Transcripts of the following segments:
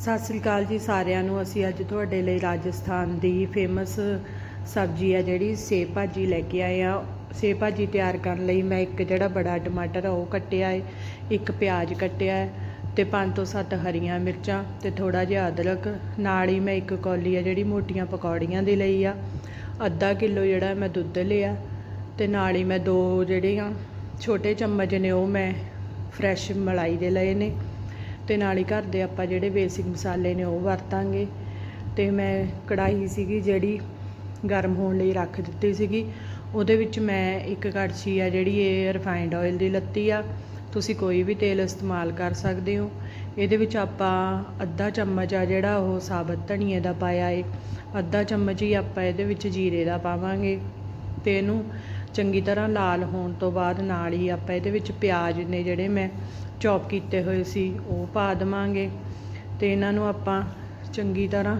ਸਤਿ ਸ੍ਰੀ ਅਕਾਲ ਜੀ ਸਾਰਿਆਂ ਨੂੰ। ਅਸੀਂ ਅੱਜ ਤੁਹਾਡੇ ਲਈ ਰਾਜਸਥਾਨ ਦੀ ਫੇਮਸ ਸਬਜ਼ੀ ਆ ਜਿਹੜੀ ਸੇਬ ਭਾਜੀ ਲੈ ਕੇ ਆਏ ਆ। ਸੇਬ ਭਾਜੀ ਤਿਆਰ ਕਰਨ ਲਈ ਮੈਂ ਇੱਕ ਜਿਹੜਾ ਬੜਾ ਟਮਾਟਰ ਆ ਉਹ ਕੱਟਿਆ ਹੈ ਇੱਕ ਪਿਆਜ਼ ਕੱਟਿਆ ਹੈ ਤੇ ਪੰਜ ਤੋਂ ਸੱਤ ਹਰੀਆਂ ਮਿਰਚਾਂ ਤੇ ਥੋੜਾ ਜਿਹਾ ਅਦਰਕ। ਨਾਲ ਹੀ ਮੈਂ ਇੱਕ ਕੌਲੀ ਆ ਜਿਹੜੀ ਮੋਟੀਆਂ ਪਕੌੜੀਆਂ ਦੀ ਲਈ ਆ। ਅੱਧਾ ਕਿਲੋ ਜਿਹੜਾ ਮੈਂ ਦੁੱਧ ਲਿਆ ਤੇ ਨਾਲ ਹੀ ਮੈਂ ਦੋ ਜਿਹੜੀਆਂ ਛੋਟੇ ਚਮਚ ਨੇ ਉਹ ਮੈਂ ਫਰੈਸ਼ ਮਲਾਈ ਦੇ ਲਏ ਨੇ। ਤੇ ਨਾਲ ਹੀ ਘਰ ਦੇ ਆਪਾਂ ਜਿਹੜੇ ਬੇਸਿਕ ਮਸਾਲੇ ਨੇ ਉਹ ਵਰਤਾਂਗੇ। ਤੇ ਮੈਂ ਕੜਾਹੀ ਸੀਗੀ ਜਿਹੜੀ ਗਰਮ ਹੋਣ ਲਈ ਰੱਖ ਦਿੱਤੀ ਸੀਗੀ। ਉਹਦੇ ਵਿੱਚ ਮੈਂ ਇੱਕ ਕੜਛੀ ਆ ਜਿਹੜੀ ਇਹ ਰਿਫਾਈਨਡ ਆਇਲ ਦੀ ਲੱਤੀ ਆ। ਤੁਸੀਂ ਕੋਈ ਵੀ ਤੇਲ ਇਸਤੇਮਾਲ ਕਰ ਸਕਦੇ ਹੋ। ਇਹਦੇ ਵਿੱਚ ਆਪਾਂ ਅੱਧਾ ਚਮਚ ਆ ਜਿਹੜਾ ਉਹ ਸਾਬਤ ਧਨੀਏ ਦਾ ਪਾਇਆ ਏ। ਅੱਧਾ ਚਮਚ ਹੀ ਆਪਾਂ ਇਹਦੇ ਵਿੱਚ ਜੀਰੇ ਦਾ ਪਾਵਾਂਗੇ। ਤੇ ਇਹਨੂੰ ਚੰਗੀ ਤਰ੍ਹਾਂ ਲਾਲ ਹੋਣ ਤੋਂ ਬਾਅਦ ਨਾਲ ਹੀ ਆਪਾਂ ਇਹਦੇ ਵਿੱਚ ਪਿਆਜ਼ ਨੇ ਜਿਹੜੇ ਮੈਂ ਚੌਪ ਕੀਤੇ ਹੋਏ ਸੀ, ਉਹ ਪਾ ਦੇਵਾਂਗੇ। ਤੇ ਇਹਨਾਂ ਨੂੰ ਆਪਾਂ ਚੰਗੀ ਤਰ੍ਹਾਂ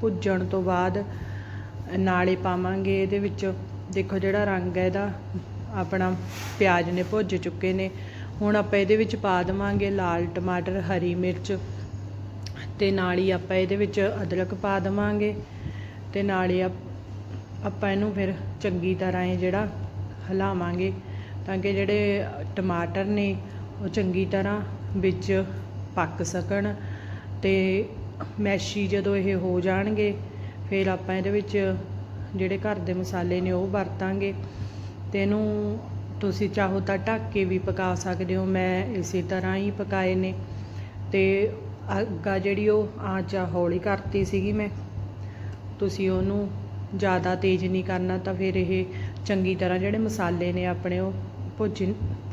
ਭੁੱਜਣ ਤੋਂ ਬਾਅਦ ਨਾਲੇ ਪਾਵਾਂਗੇ। ਇਹਦੇ ਵਿੱਚ ਦੇਖੋ ਜਿਹੜਾ ਰੰਗ ਹੈ ਇਹਦਾ, ਆਪਣਾ ਪਿਆਜ਼ ਨੇ ਭੁੱਜ ਚੁੱਕੇ ਨੇ। ਹੁਣ ਆਪਾਂ ਇਹਦੇ ਵਿੱਚ ਪਾ ਦੇਵਾਂਗੇ ਲਾਲ ਟਮਾਟਰ, ਹਰੀ ਮਿਰਚ ਤੇ ਨਾਲ ਹੀ ਆਪਾਂ ਇਹਦੇ ਵਿੱਚ ਅਦਰਕ ਪਾ ਦੇਵਾਂਗੇ। ਤੇ ਨਾਲ ਹੀ ਆਪਾਂ ਇਹਨੂੰ ਫਿਰ ਚੰਗੀ ਤਰ੍ਹਾਂ ਇਹ ਜਿਹੜਾ ਹਿਲਾਵਾਂਗੇ ਤਾਂ ਕਿ ਜਿਹੜੇ ਟਮਾਟਰ ਨੇ ਉਹ ਚੰਗੀ ਤਰ੍ਹਾਂ ਵਿੱਚ ਪੱਕ ਸਕਣ ਤੇ ਮੈਸ਼ੀ ਜਦੋਂ ਇਹ ਹੋ ਜਾਣਗੇ, ਫਿਰ ਆਪਾਂ ਇਹਦੇ ਵਿੱਚ ਜਿਹੜੇ ਘਰ ਦੇ ਮਸਾਲੇ ਨੇ ਉਹ ਵਰਤਾਂਗੇ। ਤੇ ਇਹਨੂੰ ਤੁਸੀਂ ਚਾਹੋ ਤਾਂ ਢੱਕ ਕੇ ਵੀ ਪਕਾ ਸਕਦੇ ਹੋ, ਮੈਂ ਇਸੇ ਤਰ੍ਹਾਂ ਹੀ ਪਕਾਏ ਨੇ। ਤੇ ਅੱਗਾ ਜਿਹੜੀ ਉਹ, ਆਂਚ ਆ ਹੌਲੀ ਕਰਤੀ ਸੀਗੀ ਮੈਂ। ਤੁਸੀਂ ਉਹਨੂੰ ਜ਼ਿਆਦਾ ਤੇਜ਼ ਨਹੀਂ ਕਰਨਾ ਤਾਂ ਫਿਰ ਇਹ ਚੰਗੀ ਤਰ੍ਹਾਂ ਜਿਹੜੇ ਮਸਾਲੇ ਨੇ ਆਪਣੇ ਉਹ ਭੁੱਜ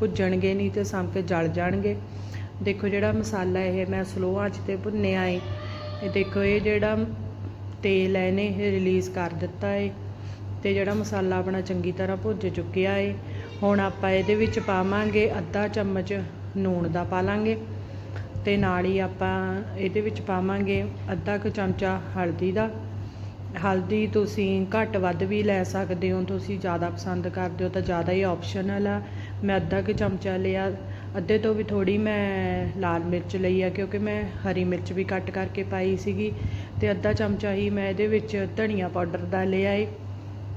ਭੁੱਜਣਗੇ ਨਹੀਂ ਤੇ ਸਾਂਭ ਕੇ ਜਲ ਜਾਣਗੇ। ਦੇਖੋ ਜਿਹੜਾ ਮਸਾਲਾ ਇਹ, ਮੈਂ ਸਲੋ ਆਂਚ ਤੇ ਭੁੰਨਿਆ ਏ, ਇਹ ਦੇਖੋ ਇਹ ਜਿਹੜਾ ਤੇਲ ਹੈ ਇਹਨੇ ਇਹ ਰਿਲੀਜ਼ ਕਰ ਦਿੱਤਾ ਏ ਤੇ ਜਿਹੜਾ ਮਸਾਲਾ ਆਪਣਾ ਚੰਗੀ ਤਰ੍ਹਾਂ ਭੁੱਜ ਚੁੱਕਿਆ ਏ। ਹੁਣ ਆਪਾਂ ਇਹਦੇ ਵਿੱਚ ਪਾਵਾਂਗੇ ਅੱਧਾ ਚਮਚ ਨੂਣ ਦਾ ਪਾ ਲਾਂਗੇ ਤੇ ਨਾਲ ਹੀ ਆਪਾਂ ਇਹਦੇ ਵਿੱਚ ਪਾਵਾਂਗੇ ਅੱਧਾ ਕੁ ਚਮਚਾ ਹਲਦੀ ਦਾ। ਹਲਦੀ ਤੁਸੀਂ ਘੱਟ ਵੱਧ ਵੀ ਲੈ ਸਕਦੇ ਹੋ, ਤੁਸੀਂ ਜ਼ਿਆਦਾ ਪਸੰਦ ਕਰਦੇ ਹੋ ਤਾਂ ਜ਼ਿਆਦਾ ਹੀ ਆਪਸ਼ਨਲ ਆ। ਮੈਂ ਅੱਧਾ ਕੁ ਚਮਚਾ ਲਿਆ, ਅੱਧੇ ਤੋਂ ਵੀ ਥੋੜੀ ਮੈਂ ਲਾਲ ਮਿਰਚ ਲਈ ਆ ਕਿਉਂਕਿ ਮੈਂ ਹਰੀ ਮਿਰਚ ਵੀ ਕੱਟ ਕਰਕੇ ਪਾਈ ਸੀਗੀ ਤੇ ਅੱਧਾ ਚਮਚਾ ਹੀ ਮੈਂ ਇਹਦੇ ਵਿੱਚ ਧਨੀਆ ਪਾਊਡਰ ਦਾ ਲਿਆ ਏ।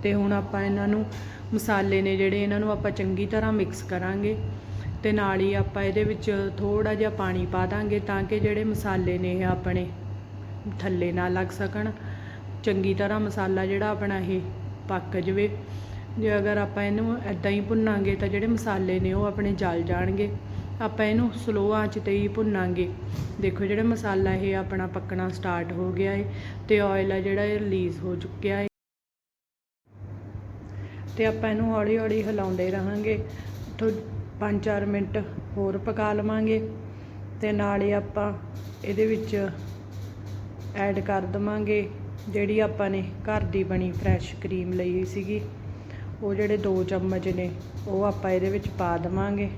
ਤੇ ਹੁਣ ਆਪਾਂ ਇਹਨਾਂ ਨੂੰ ਮਸਾਲੇ ਨੇ ਜਿਹੜੇ ਇਹਨਾਂ ਨੂੰ ਆਪਾਂ ਚੰਗੀ ਤਰ੍ਹਾਂ ਮਿਕਸ ਕਰਾਂਗੇ ਤੇ ਨਾਲ ਹੀ ਆਪਾਂ ਇਹਦੇ ਵਿੱਚ ਥੋੜਾ ਜਿਹਾ ਪਾਣੀ ਪਾ ਦਾਂਗੇ ਤਾਂ ਕਿ ਜਿਹੜੇ ਮਸਾਲੇ ਨੇ ਇਹ ਆਪਣੇ ਥੱਲੇ ਨਾ ਲੱਗ ਸਕਣ। ਚੰਗੀ ਤਰ੍ਹਾਂ ਮਸਾਲਾ ਜਿਹੜਾ ਆਪਣਾ ਇਹ ਪੱਕ ਜਵੇ। ਜੇ ਅਗਰ ਆਪਾਂ ਇਹਨੂੰ ਐਦਾਂ ਹੀ ਭੁੰਨਾਂਗੇ ਤਾਂ ਜਿਹੜੇ ਮਸਾਲੇ ਨੇ ਉਹ ਆਪਣੇ ਜਲ ਜਾਣਗੇ। ਆਪਾਂ ਇਹਨੂੰ ਸਲੋ ਆਂਚ ਤੇ ਹੀ ਭੁੰਨਾਂਗੇ। ਦੇਖੋ ਜਿਹੜਾ ਮਸਾਲਾ ਇਹ ਆਪਣਾ ਪੱਕਣਾ ਸਟਾਰਟ ਹੋ ਗਿਆ ਹੈ ਤੇ ਆਇਲ ਆ ਜਿਹੜਾ ਇਹ ਰਿਲੀਜ਼ ਹੋ ਚੁੱਕਿਆ ਹੈ ਤੇ ਆਪਾਂ ਇਹਨੂੰ ਹੌਲੀ ਹੌਲੀ ਹਿਲਾਉਂਦੇ ਰਹਾਂਗੇ। ਥੋ 5-4 ਮਿੰਟ ਹੋਰ ਪਕਾ ਲਵਾਂਗੇ ਤੇ ਨਾਲੇ ਆਪਾਂ ਇਹਦੇ ਵਿੱਚ ਐਡ ਕਰ ਦਵਾਂਗੇ। ਜਿਹੜੀ ਆਪਾਂ ਨੇ ਘਰ ਦੀ ਬਣੀ ਫਰੈਸ਼ ਕਰੀਮ ਲਈ ਹੋਈ ਸੀਗੀ, ਉਹ ਜਿਹੜੇ 2 ਚਮਚ ਨੇ, ਉਹ ਆਪਾਂ ਇਹਦੇ ਵਿੱਚ ਪਾ ਦਵਾਂਗੇ।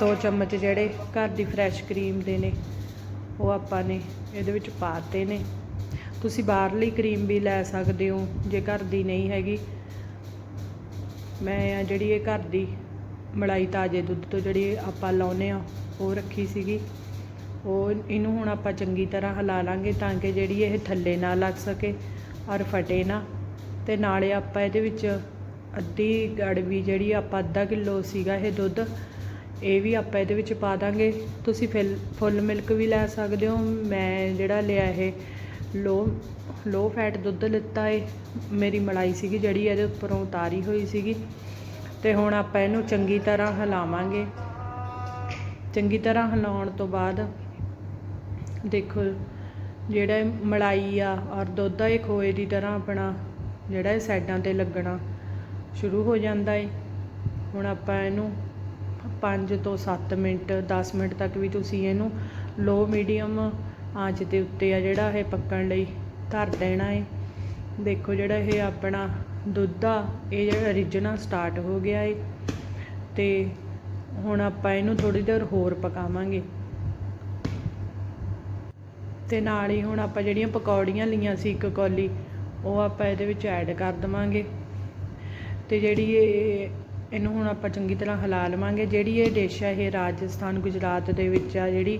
ਦੋ ਚਮਚ ਜਿਹੜੇ ਘਰ ਦੀ ਫਰੈਸ਼ ਕਰੀਮ ਦੇ ਨੇ, ਉਹ ਆਪਾਂ ਨੇ ਇਹਦੇ ਵਿੱਚ ਪਾਤੇ ਨੇ। ਤੁਸੀਂ ਬਾਹਰਲੀ ਕਰੀਮ ਵੀ ਲੈ ਸਕਦੇ ਹੋ, ਜੇ ਘਰ ਦੀ ਨਹੀਂ ਹੈਗੀ। ਮੈਂ ਆ ਜਿਹੜੀ ਇਹ ਘਰ ਦੀ ਮਲਾਈ ਤਾਜ਼ੇ ਦੁੱਧ ਤੋਂ ਜਿਹੜੀ ਆਪਾਂ ਲਾਉਨੇ ਆ ਉਹ ਰੱਖੀ ਸੀਗੀ। ਉਹ ਇਹਨੂੰ ਹੁਣ ਆਪਾਂ ਚੰਗੀ ਤਰ੍ਹਾਂ ਹਿਲਾ ਲਾਂਗੇ ਤਾਂ ਕਿ ਜਿਹੜੀ ਇਹ ਥੱਲੇ ਨਾ ਲੱਗ ਸਕੇ ਔਰ ਫਟੇ ਨਾ। ਤੇ ਨਾਲੇ ਆਪਾਂ ਇਹਦੇ ਵਿੱਚ ਅੱਧੀ ਗੜਵੀ ਜਿਹੜੀ ਆਪਾਂ ਅੱਧਾ ਕਿਲੋ ਸੀਗਾ ਇਹ ਦੁੱਧ, ਇਹ ਵੀ ਆਪਾਂ ਇਹਦੇ ਵਿੱਚ ਪਾ ਦਾਂਗੇ। ਤੁਸੀਂ ਫਿਲ, ਫੁੱਲ ਮਿਲਕ ਵੀ ਲੈ ਸਕਦੇ ਹੋ। ਮੈਂ ਜਿਹੜਾ ਲਿਆ ਇਹ ਲੋ ਲੋ ਫੈਟ ਦੁੱਧ ਲਿੱਤਾ ਏ। ਮੇਰੀ ਮਲਾਈ ਸੀਗੀ ਜਿਹੜੀ ਇਹਦੇ ਉੱਪਰੋਂ ਉਤਾਰੀ ਹੋਈ ਸੀਗੀ। ਤੇ ਹੁਣ ਆਪਾਂ ਇਹਨੂੰ ਚੰਗੀ ਤਰ੍ਹਾਂ ਹਿਲਾਵਾਂਗੇ। ਚੰਗੀ ਤਰ੍ਹਾਂ ਹਿਲਾਉਣ ਤੋਂ ਬਾਅਦ ਦੇਖੋ ਜਿਹੜਾ ਮਲਾਈ ਆ ਔਰ ਦੁੱਧ ਆ, ਇਹ ਖੋਏ ਦੀ ਤਰ੍ਹਾਂ ਆਪਣਾ ਜਿਹੜਾ ਇਹ ਸਾਈਡਾਂ ਤੇ ਲੱਗਣਾ ਸ਼ੁਰੂ ਹੋ ਜਾਂਦਾ ਏ। ਹੁਣ ਆਪਾਂ ਇਹਨੂੰ 5 ਤੋਂ 7 ਮਿੰਟ 10 ਮਿੰਟ ਤੱਕ ਵੀ ਤੁਸੀਂ ਇਹਨੂੰ ਲੋ ਮੀਡੀਅਮ ਆਂਚ ਦੇ ਉੱਤੇ ਆ ਜਿਹੜਾ ਇਹ ਪੱਕਣ ਲਈ ਧਰ ਦੇਣਾ ਏ। ਦੇਖੋ ਜਿਹੜਾ ਇਹ ਆਪਣਾ ਦੁੱਧ ਆ, ਇਹ ਜਿਹੜਾ ਰਿੱਝਣਾ ਸਟਾਰਟ ਹੋ ਗਿਆ ਏ। ਤੇ ਹੁਣ ਆਪਾਂ ਇਹਨੂੰ ਥੋੜੀ ਦੇਰ ਹੋਰ ਪਕਾਵਾਂਗੇ। ਤੇ ਨਾਲ ਹੀ ਹੁਣ ਆਪਾਂ ਜਿਹੜੀਆਂ ਪਕੌੜੀਆਂ ਲਈਆਂ ਸੀ ਇੱਕ ਕੌਲੀ, ਉਹ ਆਪਾਂ ਇਹਦੇ ਵਿੱਚ ਐਡ ਕਰ ਦਵਾਂਗੇ। ਤੇ ਜਿਹੜੀ ਇਹ, ਇਹਨੂੰ ਹੁਣ ਆਪਾਂ ਚੰਗੀ ਤਰ੍ਹਾਂ ਹਿਲਾ ਲਵਾਂਗੇ। ਜਿਹੜੀ ਇਹ ਡਿਸ਼ ਆ, ਇਹ ਰਾਜਸਥਾਨ, ਗੁਜਰਾਤ ਦੇ ਵਿੱਚ ਆ ਜਿਹੜੀ,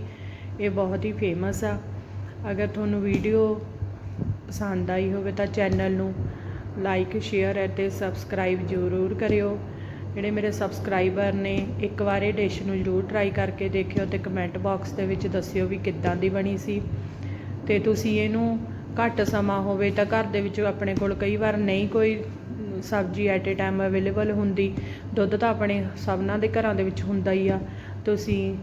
ਇਹ ਬਹੁਤ ਹੀ ਫੇਮਸ ਆ। ਅਗਰ ਤੁਹਾਨੂੰ ਵੀਡੀਓ ਪਸੰਦ ਆਈ ਹੋਵੇ ਤਾਂ ਚੈਨਲ ਨੂੰ ਲਾਈਕ ਸ਼ੇਅਰ ਅਤੇ ਸਬਸਕ੍ਰਾਈਬ ਜ਼ਰੂਰ ਕਰਿਓ। ਜਿਹੜੇ ਮੇਰੇ ਸਬਸਕ੍ਰਾਈਬਰ ਨੇ, ਇੱਕ ਵਾਰ ਇਹ ਡਿਸ਼ ਨੂੰ ਜ਼ਰੂਰ ਟਰਾਈ ਕਰਕੇ ਦੇਖਿਓ ਤੇ ਕਮੈਂਟ ਬਾਕਸ ਦੇ ਵਿੱਚ ਦੱਸਿਓ ਵੀ ਕਿੱਦਾਂ ਦੀ ਬਣੀ ਸੀ। ਤੇ ਤੁਸੀਂ ਇਹਨੂੰ ਘੱਟ ਸਮਾਂ ਹੋਵੇ ਤਾਂ ਘਰ ਦੇ ਵਿੱਚ ਆਪਣੇ ਕੋਲ ਕਈ ਵਾਰ ਨਹੀਂ ਕੋਈ ਸਬਜ਼ੀ ਐਟ ਏ ਟਾਈਮ ਅਵੇਲੇਬਲ ਹੁੰਦੀ। ਦੁੱਧ ਤਾਂ ਆਪਣੇ ਸਭਨਾਂ ਦੇ ਘਰਾਂ ਦੇ ਵਿੱਚ ਹੁੰਦਾ ਹੀ ਆ। ਤੁਸੀਂ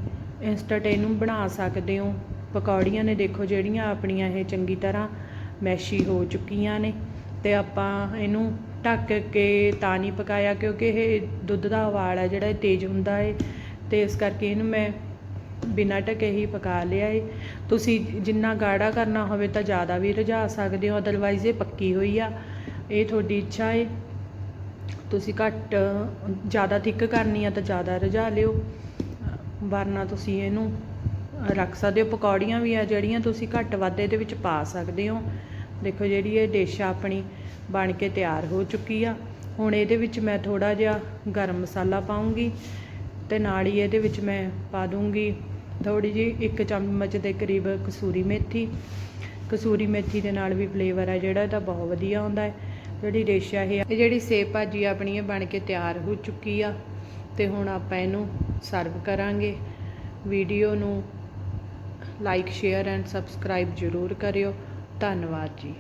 ਇੰਸਟੈਂਟ ਇਹਨੂੰ ਬਣਾ ਸਕਦੇ ਹੋ। ਪਕੌੜੀਆਂ ਨੇ ਦੇਖੋ ਜਿਹੜੀਆਂ ਆਪਣੀਆਂ ਇਹ ਚੰਗੀ ਤਰ੍ਹਾਂ ਮੈਸ਼ੀ ਹੋ ਚੁੱਕੀਆਂ ਨੇ। ਤੇ ਆਪਾਂ ਇਹਨੂੰ ਢੱਕ ਕੇ ਤਾਂ ਨਹੀਂ ਪਕਾਇਆ ਕਿਉਂਕਿ ਇਹ ਦੁੱਧ ਦਾ ਉਬਾਲ ਹੈ, ਜਿਹੜਾ ਇਹ ਤੇਜ਼ ਹੁੰਦਾ ਹੈ ਤੇ ਇਸ ਕਰਕੇ ਇਹਨੂੰ ਮੈਂ ਬਿਨਾਂ ਢਕੇ ਹੀ ਪਕਾ ਲਿਆ ਏ। ਤੁਸੀਂ ਜਿੰਨਾ ਗਾੜਾ ਕਰਨਾ ਹੋਵੇ ਤਾਂ ਜ਼ਿਆਦਾ ਵੀ ਰਝਾ ਸਕਦੇ ਹੋ ਅਦਰਵਾਈਜ਼ ਇਹ ਪੱਕੀ ਹੋਈ ਆ। ਇਹ ਤੁਹਾਡੀ ਇੱਛਾ ਏ। ਤੁਸੀਂ ਘੱਟ, ਜ਼ਿਆਦਾ ਥਿੱਕ ਕਰਨੀ ਆ ਤਾਂ ਜ਼ਿਆਦਾ ਰਝਾ ਲਿਓ। ਵਰਨਾ ਤੁਸੀਂ ਇਹਨੂੰ ਰੱਖ ਸਕਦੇ ਹੋ। ਪਕੌੜੀਆਂ ਵੀ ਆ ਜਿਹੜੀਆਂ ਤੁਸੀਂ ਘੱਟ ਵੱਧ ਇਹਦੇ ਵਿੱਚ ਪਾ ਸਕਦੇ ਹੋ। ਦੇਖੋ ਜਿਹੜੀ ਇਹ ਡਿਸ਼ ਆ ਆਪਣੀ ਬਣ ਕੇ ਤਿਆਰ ਹੋ ਚੁੱਕੀ ਆ। ਹੁਣ ਇਹਦੇ ਵਿੱਚ ਮੈਂ ਥੋੜਾ ਜਿਹਾ ਗਰਮ ਮਸਾਲਾ ਪਾਉਂਗੀ ਤੇ ਨਾਲ ਹੀ ਇਹਦੇ ਵਿੱਚ ਮੈਂ ਪਾ ਦੂੰਗੀ ਥੋੜੀ ਜਿਹੀ ਇੱਕ ਚਮਚ ਦੇ ਕਰੀਬ ਕਸੂਰੀ ਮੇਥੀ। ਕਸੂਰੀ ਮੇਥੀ ਦੇ ਨਾਲ ਵੀ ਫਲੇਵਰ ਆ ਜਿਹੜਾ, ਇਹਦਾ ਬਹੁਤ ਵਧੀਆ ਆਉਂਦਾ ਹੈ। ਜਿਹੜੀ ਡਿਸ਼ ਆ ਇਹ ਇਹ ਜਿਹੜੀ ਸੇਬ ਭਾਜੀ ਆਪਣੀ ਇਹ ਬਣ ਕੇ ਤਿਆਰ ਹੋ ਚੁੱਕੀ ਆ ਤੇ ਹੁਣ ਆਪਾਂ ਇਹਨੂੰ ਸਰਵ ਕਰਾਂਗੇ। ਵੀਡੀਓ ਨੂੰ ਲਾਈਕ ਸ਼ੇਅਰ ਐਂਡ ਸਬਸਕ੍ਰਾਈਬ ਜ਼ਰੂਰ ਕਰਿਓ। ਧੰਨਵਾਦ ਜੀ।